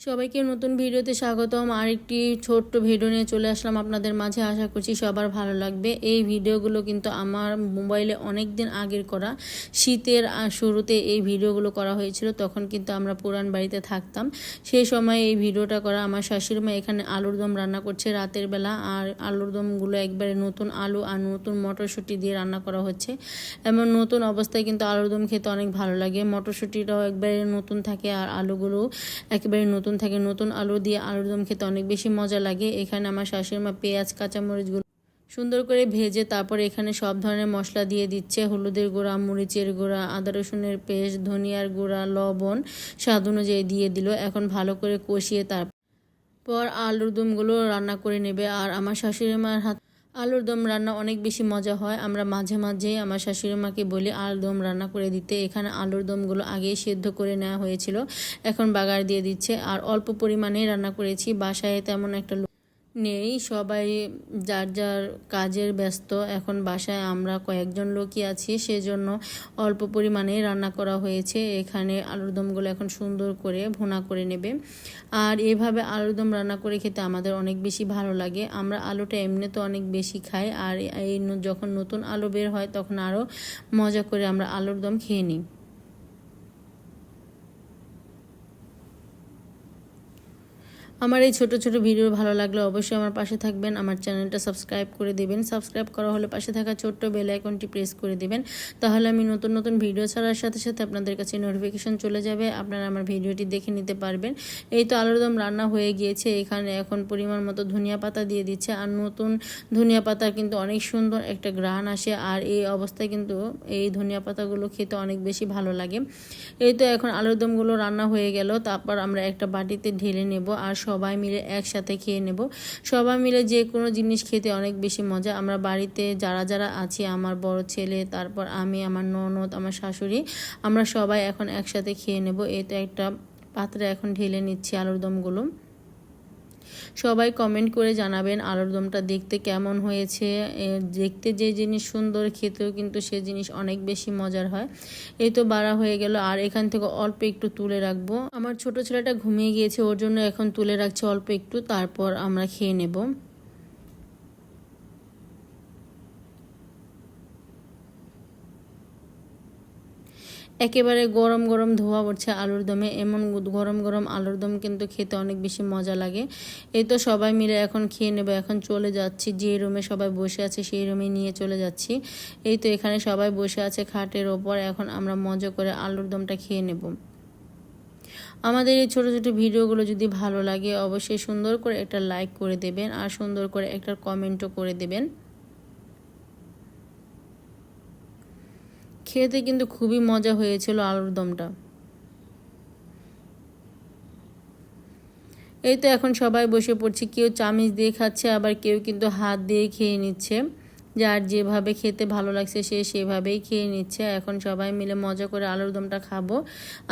সবাইকে নতুন ভিডিওতে স্বাগতম। আর একটি ছোট্ট ভিডিও নিয়ে চলে আসলাম আপনাদের মাঝে। আশা করছি সবার ভালো লাগবে। এই ভিডিওগুলো কিন্তু আমার মোবাইলে অনেক দিন আগের করা। শীতের শুরুতে এই ভিডিওগুলো করা হয়েছিল। তখন কিন্তু আমরা পুরান বাড়িতে থাকতাম। সেই সময় এই ভিডিওটা করা আমার শাশুড়ি মা এখানে আলুর দম রান্না করছে রাতের বেলা। আর আলুর দমগুলো একবারে নতুন আলু আর নতুন মটরশুঁটি দিয়ে রান্না করা হচ্ছে। এমন নতুন অবস্থায় কিন্তু আলুর দম খেতে অনেক ভালো লাগে। মটরশুঁটিটাও একবারে নতুন থাকে আর আলুগুলো একেবারে নতুন থাকে নতুন আলু দিয়ে আলুর দম খেতে অনেক বেশি মজা লাগে। এখানে আমার শাশুড়ি মা পেঁয়াজ, কাঁচামরিচগুলো সুন্দর করে ভেজে তারপর এখানে সব ধরনের মশলা দিয়ে দিচ্ছে। হলুদের গুঁড়া, মরিচের গুঁড়া, আদা রসুনের পেস্ট, ধনিয়ার গুঁড়া, লবণ স্বাদ অনুযায়ী দিয়ে দিল। এখন ভালো করে কষিয়ে তারপর আলুর দমগুলো রান্না করে নেবে। আর আমার শাশুড়ি মার হাত আলুর দম রান্না অনেক বেশি মজা হয়। আমরা মাঝে মাঝে আমার শাশুড়ি মাকে বলি, আলুর দম রান্না করে দিতে। এখানে আলুর দমগুলো আগেই সেদ্ধ করে নেওয়া হয়েছিল। এখন বাগার দিয়ে দিচ্ছে। আর অল্প পরিমাণে রান্না করেছি। বাসায় তেমন একটা নেই, সবাই যার যার কাজের ব্যস্ত। এখন বাসায় আমরা কয়েকজন লোকই আছি, সেজন্য অল্প পরিমাণেই রান্না করা হয়েছে। এখানে আলুর দমগুলো এখন সুন্দর করে ভুনা করে নেবে। আর এভাবে আলুর দম রান্না করে খেতে আমাদের অনেক বেশি ভালো লাগে। আমরা আলুটা এমনিতে অনেক বেশি খাই, আর এই যখন নতুন আলু বের হয়, তখন আরও মজা করে আমরা আলুর দম খেয়ে নিই। আমার এই ছোট ছোট ভিডিও ভালো লাগলে অবশ্যই আমার পাশে থাকবেন। আমার চ্যানেলটা সাবস্ক্রাইব করে দিবেন। সাবস্ক্রাইব করা হলে পাশে থাকা ছোট্ট বেল আইকনটি প্রেস করে দিবেন। তাহলে আমি নতুন নতুন ভিডিও ছাড়ার সাথে সাথে আপনাদের কাছে নোটিফিকেশন চলে যাবে। আপনারা আমার ভিডিওটি দেখে নিতে পারবেন। এই তো আলুর দম রান্না হয়ে গিয়েছে। এখানে এখন পরিমাণ মতো ধনিয়া পাতা দিয়ে দিচ্ছে। আর নতুন ধনিয়া পাতা কিন্তু অনেক সুন্দর একটা গ্রান আসে। আর এই অবস্থায় কিন্তু এই ধনিয়া পাতাগুলো খেতে অনেক বেশি ভালো লাগে। এই তো এখন আলুর দমগুলো রান্না হয়ে গেল। তারপর আমরা একটা বাটিতে ঢেলে নেব। আর সবাই মিলে একসাথে খেয়ে নেব। সবাই মিলে যে কোনো জিনিস খেতে অনেক বেশি মজা। আমরা বাড়িতে যারা যারা আছি, আমার বড় ছেলে, তারপর আমি, আমার ননদ, আমার শাশুড়ি, আমরা সবাই এখন একসাথে খেয়ে নেব। এটা একটা পাত্রে এখন ঢেলে নিচ্ছি আলুর দমগুলো সবাই কমেন্ট করে জানাবেন আলুর দমটা দেখতে কেমন হয়েছে। দেখতে যে জিনিস সুন্দর, খেতেও কিন্তু সে জিনিস অনেক বেশি মজার হয়। এই তো বাড়া হয়ে গেল, আর এখান থেকে অল্প একটু তুলে রাখব। আমার ছোট ছেলেটা ঘুমিয়ে গিয়েছে, ওর জন্য এখন তুলে রাখছে অল্প একটু, তারপর আমরা খেয়ে নেব। একেবারে গরম গরম ধোয়া উঠছে আলুর দমে। এমন গরম গরম আলুর দম কিন্তু খেতে অনেক বেশি মজা লাগে। এই তো সবাই মিলে এখন খেয়ে নেব, এখন চলে যাচ্ছি। যে রুমে সবাই বসে আছে সেই রুমে নিয়ে চলে যাচ্ছি। এই তো এখানে সবাই বসে আছে খাটের ওপর। এখন আমরা মজা করে আলুর দমটা খেয়ে নেব। আমাদের এই ছোটো ছোটো ভিডিওগুলো যদি ভালো লাগে, অবশ্যই সুন্দর করে একটা লাইক করে দেবেন আর সুন্দর করে একটা কমেন্টও করে দেবেন। খেতে কিন্তু খুবই মজা হয়েছিল আলুর দমটা। এই তো এখন সবাই বসে পড়ছি, কেউ চামিচ দিয়ে খাচ্ছে, আবার কেউ কিন্তু হাত দিয়ে খেয়ে নিচ্ছে। যার যেভাবে খেতে ভালো লাগছে সে সেভাবেই খেয়ে নিচ্ছে। এখন সবাই মিলে মজা করে আলুর দমটা খাব।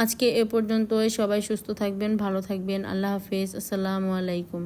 আজকে এ পর্যন্তই, সবাই সুস্থ থাকবেন, ভালো থাকবেন। আল্লাহ হাফেজ, আসসালামু আলাইকুম।